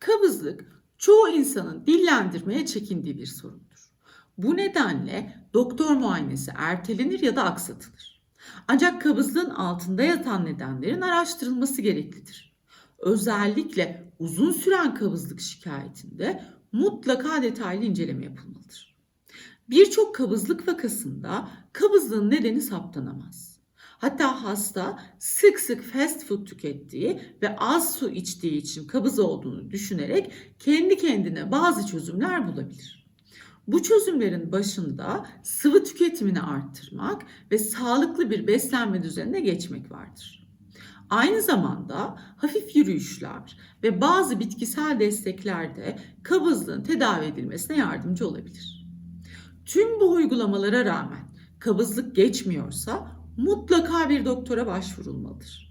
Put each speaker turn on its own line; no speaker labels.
Kabızlık çoğu insanın dillendirmeye çekindiği bir sorundur. Bu nedenle doktor muayenesi ertelenir ya da aksatılır. Ancak kabızlığın altında yatan nedenlerin araştırılması gereklidir. Özellikle uzun süren kabızlık şikayetinde mutlaka detaylı inceleme yapılmalıdır. Birçok kabızlık vakasında kabızlığın nedeni saptanamaz. Hatta hasta sık sık fast food tükettiği ve az su içtiği için kabız olduğunu düşünerek kendi kendine bazı çözümler bulabilir. Bu çözümlerin başında sıvı tüketimini arttırmak ve sağlıklı bir beslenme düzenine geçmek vardır. Aynı zamanda hafif yürüyüşler ve bazı bitkisel destekler de kabızlığın tedavi edilmesine yardımcı olabilir. Tüm bu uygulamalara rağmen kabızlık geçmiyorsa mutlaka bir doktora başvurulmalıdır.